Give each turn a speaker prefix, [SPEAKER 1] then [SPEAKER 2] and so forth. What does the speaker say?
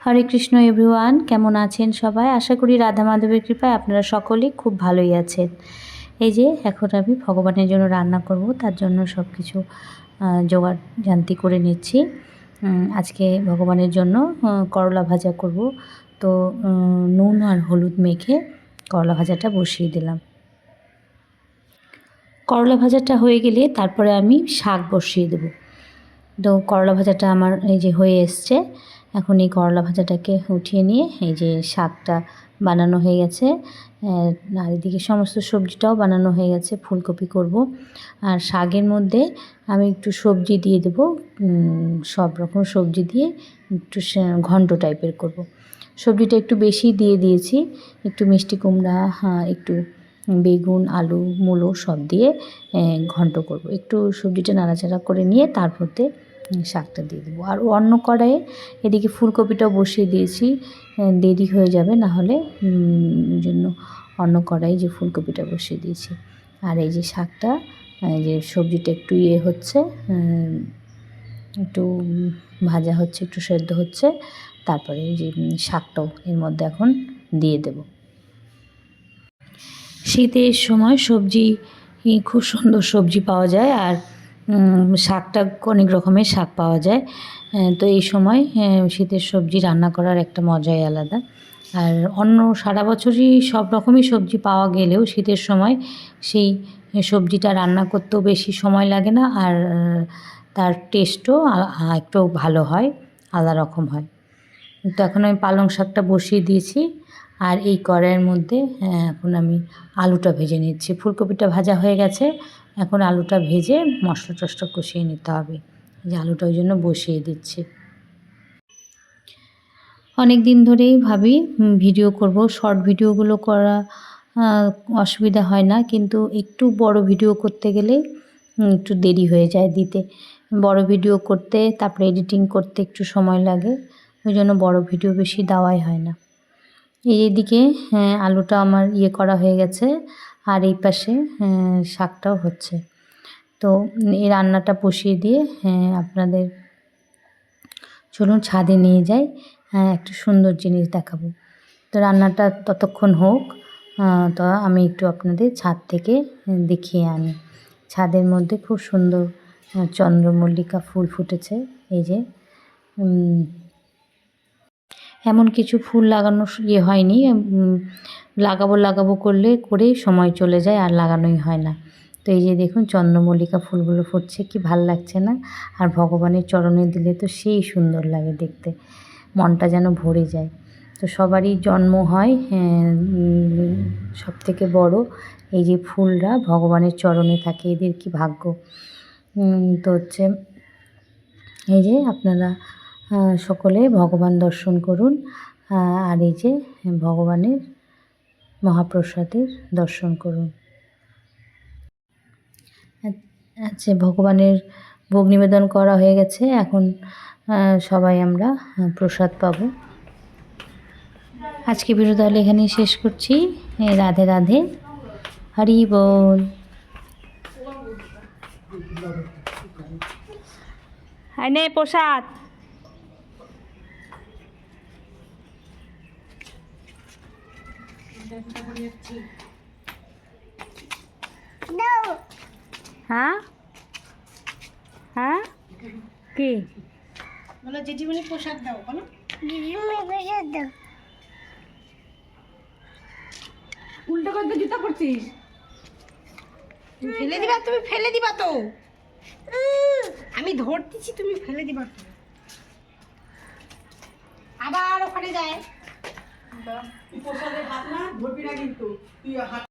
[SPEAKER 1] হরে Krishna everyone কেমন আছেন সবাই? আশা করি রাধা মাধবের কৃপায় আপনারা সকলেই খুব ভালোই আছেন। এই যে, এখন আমি ভগবানের জন্য রান্না করব, তার জন্য সব কিছু জোগাড় জান্তি করে নিচ্ছি। আজকে ভগবানের জন্য করলা ভাজা করব। তো নুন আর হলুদ মেখে করলা ভাজাটা বসিয়ে দিলাম। করলা ভাজাটা হয়ে গেলে তারপরে আমি শাক বসিয়ে দেবো। তো, করলা ভাজাটা আমার এই যে হয়ে এসছে। এখন এই করলা ভাজাটাকে উঠিয়ে নিয়ে এই যে শাকটা বানানো হয়ে গেছে আর এদিকে সমস্ত সবজিটাও বানানো হয়ে গেছে, ফুলকপি করব আর শাকের মধ্যে আমি একটু সবজি দিয়ে দেবো সব রকম সবজি দিয়ে একটু ঘন্ট টাইপের করব। সবজিটা একটু বেশি দিয়ে দিয়েছি, একটু মিষ্টি কুমড়া হ্যাঁ একটু বেগুন, আলু, মূলো সব দিয়ে ঘন্ট করব। একটু সবজিটা নাড়াচাড়া করে নিয়ে তারপরতে শাকটা দিয়ে দেবো। আর অন্য কড়াইয়ে এদিকে ফুলকপিটাও বসিয়ে দিয়েছি। দেরি হয়ে যাবে, না হলে জন্য অন্য কড়াই যে ফুলকপিটা বসিয়ে দিয়েছি। আর এই যে শাকটা যে সবজিটা একটু ইয়ে হচ্ছে একটু ভাজা হচ্ছে, একটু সেদ্ধ হচ্ছে, তারপরে এই যে শাকটাও এর মধ্যে এখন দিয়ে দেবো। শীতের সময় সবজি খুব সুন্দর সবজি পাওয়া যায়, আর শাকটা অনেক রকমের শাক পাওয়া যায়। তো এই সময় শীতের সবজি রান্না করার একটা মজাই আলাদা। আর অন্য সারা বছরই সব রকমই সবজি পাওয়া গেলেও শীতের সময় সেই সবজিটা রান্না করতেও বেশি সময় লাগে না আর তার টেস্টও একটু ভালো হয়, আলাদা রকম হয়। তো এখন আমি পালং শাকটা বসিয়ে দিয়েছি আর এই কড়াইয়ের মধ্যে এখন আমি আলুটা ভেজে নিচ্ছি। ফুলকপিটা ভাজা হয়ে গেছে। এখন আলুটা ভেজে মশলা টশলা কষিয়ে নিতে হবে। যে আলুটা ওই জন্য বসিয়ে দিচ্ছি। অনেক দিন ধরেই ভাবি ভিডিও করব। শর্ট ভিডিওগুলো করা অসুবিধা হয় না। কিন্তু একটু বড় ভিডিও করতে গেলে একটু দেরি হয়ে যায় দিতে। বড় ভিডিও করতে তারপরে এডিটিং করতে একটু সময় লাগে। ওই জন্য বড় ভিডিও বেশি দেওয়াই হয় না। এই এদিকে হ্যাঁ, আলুটা আমার ইয়ে করা হয়ে গেছে। আর এই পাশে হ্যাঁ, শাকটাও হচ্ছে। তো এই রান্নাটা বসিয়ে দিয়ে হ্যাঁ, আপনাদের চলুন ছাদে নিয়ে যাই হ্যাঁ একটু সুন্দর জিনিস দেখাবো। তো রান্নাটা ততক্ষণ হোক তো আমি একটু আপনাদের ছাদ থেকে দেখিয়ে আনি। ছাদের মধ্যে খুব সুন্দর চন্দ্রমল্লিকা ফুল ফুটেছে এই যে এমন কিছু ফুল লাগানো ইয়ে হয়নি লাগাবো লাগাবো করলে করেই সময় চলে যায় আর লাগানোই হয় না। তো এই যে দেখুন চন্দ্রমল্লিকা ফুলগুলো ফুটছে, কি ভালো লাগছে না? আর ভগবানের চরণে দিলে তো সেই সুন্দর লাগে দেখতে, মনটা যেন ভরে যায়। তো সবারই জন্ম হয় সব থেকে বড় এই যে ফুলরা, ভগবানের চরণে থাকে, এদের কি ভাগ্য? তো হচ্ছে এই যে আপনারা সকলে ভগবান দর্শন করুন। আর এই যে ভগবানের মহাপ্রসাদের দর্শন করুন। আচ্ছা ভগবানের ভোগ নিবেদন করা হয়ে গেছে। এখন সবাই আমরা প্রসাদ পাবো। আজকে ভিডিও তাহলে এখানেই শেষ করছি। রাধে রাধে। হরি বল।
[SPEAKER 2] প্রসাদ। হ্যাঁ? হ্যাঁ? কি?
[SPEAKER 3] বলো জেঠিমণি প্রসাদ দাও বলো। উল্টো করে জুতা পরছিস। ফেলে দিবা তুমি ফেলে দিবা তো। আমি ধরতেছি তুমি ফেলে দিবা তো। আবার ওখানে যায়। তুই তোর হাত না ধরবি কিন্তু তুই হাত